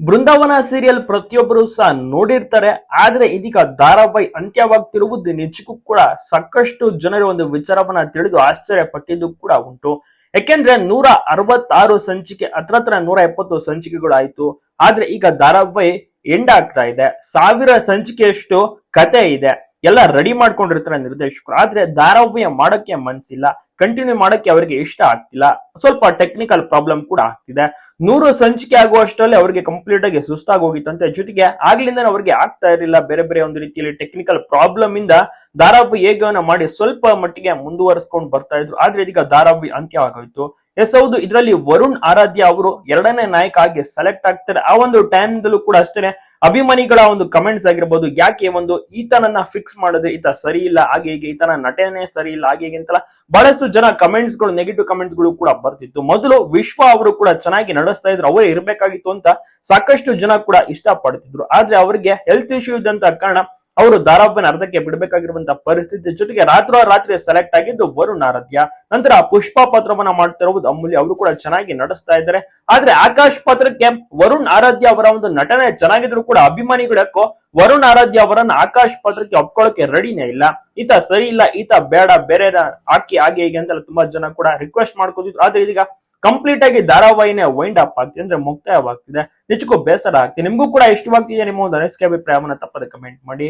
ಬೃಂದಾವನ serial ಪ್ರತಿಯೊಬ್ಬರು ಸಹ ನೋಡಿರ್ತಾರೆ, ಆದ್ರೆ ಇದೀಗ ಧಾರಾವಾಹಿ ಅಂತ್ಯವಾಗ್ತಿರುವುದು ನಿಜಕ್ಕೂ ಕೂಡ ಸಾಕಷ್ಟು ಜನರ ಒಂದು ವಿಚಾರವನ್ನ ತಿಳಿದು ಆಶ್ಚರ್ಯ ಪಟ್ಟಿದ್ದು ಕೂಡ ಉಂಟು. ಯಾಕೆಂದ್ರೆ ನೂರ ಅರವತ್ತಾರು ಸಂಚಿಕೆ ಹತ್ರ ಹತ್ರ ನೂರ ಎಪ್ಪತ್ತು ಸಂಚಿಕೆಗಳು ಆಯ್ತು ಆದ್ರೆ ಈಗ ಧಾರಾವಾಹಿ ಎಂಡ್ ಆಗ್ತಾ ಇದೆ. ಸಾವಿರ ಸಂಚಿಕೆಯಷ್ಟು ಕತೆ ಇದೆ. ಎಲ್ಲ ರೆಡಿ ಮಾಡ್ಕೊಂಡಿರ್ತಾರೆ ನಿರ್ದೇಶಕರು. ಆದ್ರೆ ಧಾರಾವಾಹಿ ಮಾಡಕ್ಕೆ ಮನ್ಸಿಲ್ಲ. ಕಂಟಿನ್ಯೂ ಮಾಡಕ್ಕೆ ಅವರಿಗೆ ಇಷ್ಟ ಆಗ್ತಿಲ್ಲ. ಸ್ವಲ್ಪ ಟೆಕ್ನಿಕಲ್ ಪ್ರಾಬ್ಲಮ್ ಕೂಡ ಆಗ್ತಿದೆ. ನೂರು ಸಂಚಿಕೆ ಆಗುವಷ್ಟರಲ್ಲಿ ಅವರಿಗೆ ಕಂಪ್ಲೀಟ್ ಆಗಿ ಸುಸ್ತಾಗಿ ಹೋಗಿತ್ತಂತೆ. ಜೊತೆಗೆ ಆಗ್ಲಿಂದ ಅವರಿಗೆ ಆಗ್ತಾ ಇರಲಿಲ್ಲ. ಬೇರೆ ಬೇರೆ ಒಂದು ರೀತಿಯಲ್ಲಿ ಟೆಕ್ನಿಕಲ್ ಪ್ರಾಬ್ಲಮ್ ಇಂದ ಧಾರಾವಾಹಿ ಹೇಗವನ್ನ ಮಾಡಿ ಸ್ವಲ್ಪ ಮಟ್ಟಿಗೆ ಮುಂದುವರಿಸ್ಕೊಂಡು ಬರ್ತಾ ಇದ್ರು. ಆದ್ರೆ ಇದೀಗ ಧಾರಾವಾಹಿ ಅಂತ್ಯವಾಗೋಯ್ತು. ಎಸ್, ಹೌದು, ಇದರಲ್ಲಿ ವರುಣ್ ಆರಾಧ್ಯ ಅವರು ಎರಡನೇ ನಾಯಕ ಆಗಿ ಸೆಲೆಕ್ಟ್ ಆಗ್ತಾರೆ. ಆ ಒಂದು ಟೈಮ್ ದಲ್ಲೂ ಕೂಡ ಅಷ್ಟೇ ಅಭಿಮಾನಿಗಳ ಒಂದು ಕಮೆಂಟ್ಸ್ ಆಗಿರ್ಬೋದು, ಯಾಕೆ ಒಂದು ಈತನನ್ನ ಫಿಕ್ಸ್ ಮಾಡಿದ್ರೆ ಈತ ಸರಿ ಇಲ್ಲ, ಹಾಗೆ ಹೀಗೆ, ಈತನ ನಟನೆ ಸರಿ ಇಲ್ಲ, ಹಾಗೆ ಹೀಗೆ ಅಂತೆಲ್ಲ ಬಹಳಷ್ಟು ಜನ ಕಮೆಂಟ್ಸ್ಗಳು ನೆಗೆಟಿವ್ ಕಮೆಂಟ್ಸ್ಗಳು ಕೂಡ ಬರ್ತಿತ್ತು. ಮೊದಲು ವಿಶ್ವ ಅವರು ಕೂಡ ಚೆನ್ನಾಗಿ ನಡೆಸ್ತಾ ಇದ್ರು, ಅವರೇ ಇರಬೇಕಾಗಿತ್ತು ಅಂತ ಸಾಕಷ್ಟು ಜನ ಕೂಡ ಇಷ್ಟ ಪಡ್ತಿದ್ರು ಆದ್ರೆ ಅವರಿಗೆ ಹೆಲ್ತ್ ಇಶ್ಯೂ ಇದ್ದಂತ ಕಾರಣ ಅವರು ಧಾರಾವಾಹಿನ ಅರ್ಧಕ್ಕೆ ಬಿಡಬೇಕಾಗಿರುವಂತಹ ಪರಿಸ್ಥಿತಿ ಜೊತೆಗೆ ರಾತ್ರೋ ರಾತ್ರಿ ಸೆಲೆಕ್ಟ್ ಆಗಿದ್ದು ವರುಣ್ ಆರಾಧ್ಯ. ನಂತರ ಪುಷ್ಪ ಪಾತ್ರವನ್ನ ಮಾಡ್ತಿರುವುದು ಅಮೂಲ್ಯ. ಅವರು ಕೂಡ ಚೆನ್ನಾಗಿ ನಡೆಸ್ತಾ ಇದ್ದಾರೆ. ಆದ್ರೆ ಆಕಾಶ್ ಪಾತ್ರಕ್ಕೆ ವರುಣ್ ಆರಾಧ್ಯ ಅವರ ಒಂದು ನಟನೆ ಚೆನ್ನಾಗಿದ್ರು ಕೂಡ ಅಭಿಮಾನಿಗಳು ಯಾಕೋ ವರುಣ್ ಆರಾಧ್ಯ ಅವರನ್ನ ಆಕಾಶ್ ಪಾತ್ರಕ್ಕೆ ಒಪ್ಕೊಳ್ಳೋಕೆ ರೆಡಿನೇ ಇಲ್ಲ. ಈತ ಸರಿ ಇಲ್ಲ, ಈತ ಬೇಡ, ಬೇರೆ ಹಾಕಿ ಹಾಗೆ ಹೀಗೆ ಅಂತೆಲ್ಲ ತುಂಬಾ ಜನ ಕೂಡ ರಿಕ್ವೆಸ್ಟ್ ಮಾಡ್ಕೋತಿದ್ರು. ಆದ್ರೆ ಇದೀಗ ಕಂಪ್ಲೀಟ್ ಆಗಿ ಧಾರಾವಾಹಿನೇ ವೈಂಡ್ ಅಪ್ ಆಗ್ತಿದೆ. ಅಂದ್ರೆ ಮುಕ್ತಾಯವಾಗ್ತಿದೆ. ನಿಜಕ್ಕೂ ಬೇಸರ ಆಗ್ತಿದೆ. ನಿಮಗೂ ಕೂಡ ಇಷ್ಟವಾಗ್ತಿದೆ ನಿಮ್ಮ ಒಂದು ಅನಿಸಿಕೆ, ಅಭಿಪ್ರಾಯವನ್ನು ತಪ್ಪದೆ ಕಮೆಂಟ್ ಮಾಡಿ.